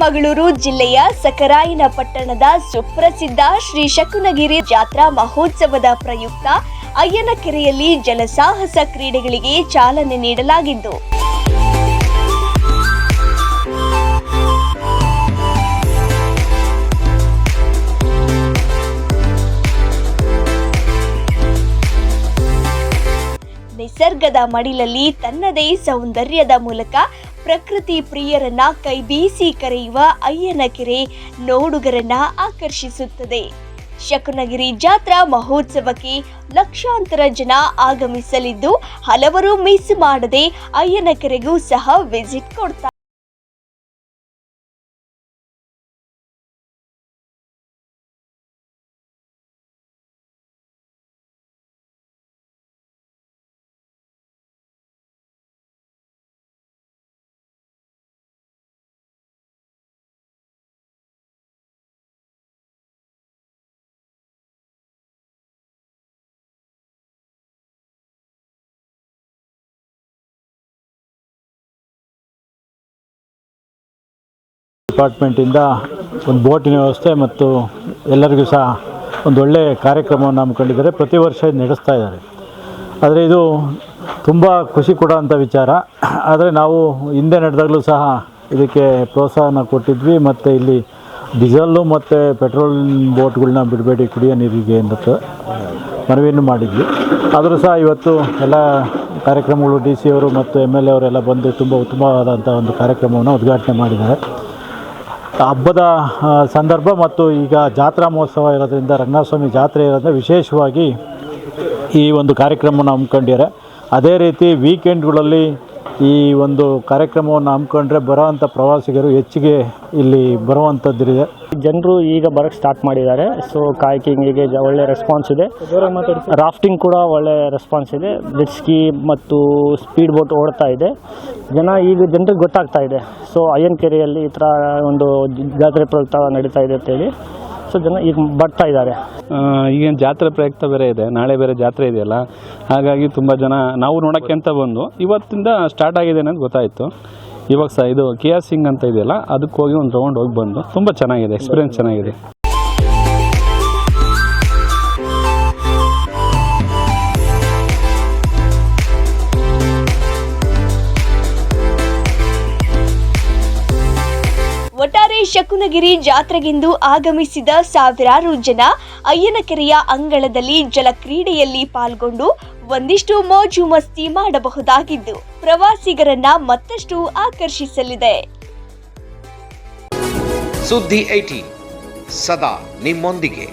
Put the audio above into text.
ಚಿಕ್ಕಮಗಳೂರು ಜಿಲ್ಲೆಯ ಸಕರಾಯಿನ ಪಟ್ಟಣದ ಸುಪ್ರಸಿದ್ಧ ಶ್ರೀ ಶಕುನಗಿರಿ ಜಾತ್ರಾ ಮಹೋತ್ಸವದ ಪ್ರಯುಕ್ತ ಅಯ್ಯನಕೆರೆಯಲ್ಲಿ ಜಲಸಾಹಸ ಕ್ರೀಡೆಗಳಿಗೆ ಚಾಲನೆ ನೀಡಲಾಗಿದ್ದು, ನಿಸರ್ಗದ ಮಡಿಲಲ್ಲಿ ತನ್ನದೇ ಸೌಂದರ್ಯದ ಮೂಲಕ ಪ್ರಕೃತಿ ಪ್ರಿಯರನ್ನ ಕೈಬೀಸಿ ಕರೆಯುವ ಅಯ್ಯನಕೆರೆ ನೋಡುಗರನ್ನ ಆಕರ್ಷಿಸುತ್ತದೆ. ಶಕುನಗಿರಿ ಜಾತ್ರಾ ಮಹೋತ್ಸವಕ್ಕೆ ಲಕ್ಷಾಂತರ ಜನ ಆಗಮಿಸಲಿದ್ದು, ಹಲವರು ಮಿಸ್ ಮಾಡದೆ ಅಯ್ಯನಕೆರೆಗೂ ಸಹ ವಿಸಿಟ್ ಕೊಡ್ತಾರೆ ಡಿಪಾರ್ಟ್ಮೆಂಟಿಂದ ಒಂದು ಬೋಟಿನ ವ್ಯವಸ್ಥೆ ಮತ್ತು ಎಲ್ಲರಿಗೂ ಸಹ ಒಂದು ಒಳ್ಳೆಯ ಕಾರ್ಯಕ್ರಮವನ್ನು ಹಮ್ಮಿಕೊಂಡಿದ್ದಾರೆ ಪ್ರತಿ ವರ್ಷ ನಡೆಸ್ತಾ ಇದ್ದಾರೆ. ಆದರೆ ಇದು ತುಂಬ ಖುಷಿ ಕೊಡೋಂಥ ವಿಚಾರ. ಆದರೆ ನಾವು ಹಿಂದೆ ನಡೆದಾಗಲೂ ಸಹ ಇದಕ್ಕೆ ಪ್ರೋತ್ಸಾಹನ ಕೊಟ್ಟಿದ್ವಿ. ಮತ್ತು ಇಲ್ಲಿ ಡೀಸೆಲ್ಲು ಮತ್ತು ಪೆಟ್ರೋಲ್ ಬೋಟ್ಗಳನ್ನ ಬಿಡಬೇಡಿ, ಕುಡಿಯೋ ನೀರಿಗೆ ಅಂತ ಮನವಿಯನ್ನು ಮಾಡಿದ್ವಿ. ಆದರೂ ಸಹ ಇವತ್ತು ಎಲ್ಲ ಕಾರ್ಯಕ್ರಮಗಳು ಡಿ ಸಿ ಅವರು ಮತ್ತು ಎಂ ಎಲ್ ಎ ಅವರೆಲ್ಲ ಬಂದು ತುಂಬ ಉತ್ತಮವಾದಂಥ ಒಂದು ಕಾರ್ಯಕ್ರಮವನ್ನು ಉದ್ಘಾಟನೆ ಮಾಡಿದ್ದಾರೆ. ಹಬ್ಬದ ಸಂದರ್ಭ ಮತ್ತು ಈಗ ಜಾತ್ರಾ ಮಹೋತ್ಸವ ಇರೋದ್ರಿಂದ ರಂಗನಾಥಸ್ವಾಮಿ ಜಾತ್ರೆ ಇರೋದ್ರಿಂದ ವಿಶೇಷವಾಗಿ ಈ ಒಂದು ಕಾರ್ಯಕ್ರಮವನ್ನು ಹಮ್ಮಿಕೊಂಡಿದ್ದಾರೆ. ಅದೇ ರೀತಿ ವೀಕೆಂಡ್ಗಳಲ್ಲಿ ಈ ಒಂದು ಕಾರ್ಯಕ್ರಮವನ್ನು ಹಮ್ಮಿಕೊಂಡ್ರೆ ಬರೋವಂಥ ಪ್ರವಾಸಿಗರು ಹೆಚ್ಚಿಗೆ ಇಲ್ಲಿ ಬರುವಂಥದ್ದಿದೆ. ಜನರು ಈಗ ಬರೋಕ್ಕೆ ಸ್ಟಾರ್ಟ್ ಮಾಡಿದ್ದಾರೆ. ಸೊ ಕಾಯ್ಕಿಂಗಿಗೆ ಜ ಒಳ್ಳೆ ರೆಸ್ಪಾನ್ಸ್ ಇದೆ. ರಾಫ್ಟಿಂಗ್ ಕೂಡ ಒಳ್ಳೆ ರೆಸ್ಪಾನ್ಸ್ ಇದೆ. ಜೆಟ್ ಸ್ಕೀ ಮತ್ತು ಸ್ಪೀಡ್ ಬೋಟ್ ಓಡ್ತಾ ಇದೆ. ಜನ ಈಗ ಜನರಿಗೆ ಗೊತ್ತಾಗ್ತಾ ಇದೆ. ಸೊ ಅಯ್ಯನಕೆರೆಯಲ್ಲಿ ಈ ಥರ ಒಂದು ಜಾತ್ರೆ ಪ್ರಯುಕ್ತ ನಡೀತಾ ಇದೆ ಅಂತೇಳಿ ಸೊ ಜನ ಈಗ ಬರ್ತಾ ಇದ್ದಾರೆ. ಈಗೇನು ಜಾತ್ರೆ ಪ್ರಯುಕ್ತ ಬೇರೆ ಇದೆ, ನಾಳೆ ಬೇರೆ ಜಾತ್ರೆ ಇದೆಯಲ್ಲ, ಹಾಗಾಗಿ ತುಂಬ ಜನ ನಾವು ನೋಡೋಕ್ಕೆ ಅಂತ ಬಂದು ಇವತ್ತಿಂದ ಸ್ಟಾರ್ಟ್ ಆಗಿದೆ ಅನ್ನೋದು ಗೊತ್ತಾಯಿತು. ಇವಾಗ ಸಹ ಇದು ಕೆ ಆರ್ ಸಿಂಗ್ ಅಂತ ಇದೆಯಲ್ಲ, ಅದಕ್ಕೆ ಹೋಗಿ ಒಂದು ರೌಂಡ್ ಹೋಗಿ ಬಂದು, ತುಂಬ ಚೆನ್ನಾಗಿದೆ ಎಕ್ಸ್ಪೀರಿಯನ್ಸ್ ಚೆನ್ನಾಗಿದೆ. ಶಕುನಗಿರಿ ಜಾತ್ರೆಗೆಂದು ಆಗಮಿಸಿದ ಸಾವಿರಾರು ಜನ ಅಯ್ಯನಕೆರೆಯ ಅಂಗಳದಲ್ಲಿ ಜಲಕ್ರೀಡೆಯಲ್ಲಿ ಪಾಲ್ಗೊಂಡು ಒಂದಿಷ್ಟು ಮೋಜು ಮಸ್ತಿ ಮಾಡಬಹುದಾಗಿದ್ದು ಪ್ರವಾಸಿಗರನ್ನ ಮತ್ತಷ್ಟು ಆಕರ್ಷಿಸಲಿದೆ. ಸುದ್ದಿ ಏಟೀನ್ ಸದಾ ನಿಮ್ಮೊಂದಿಗೆ.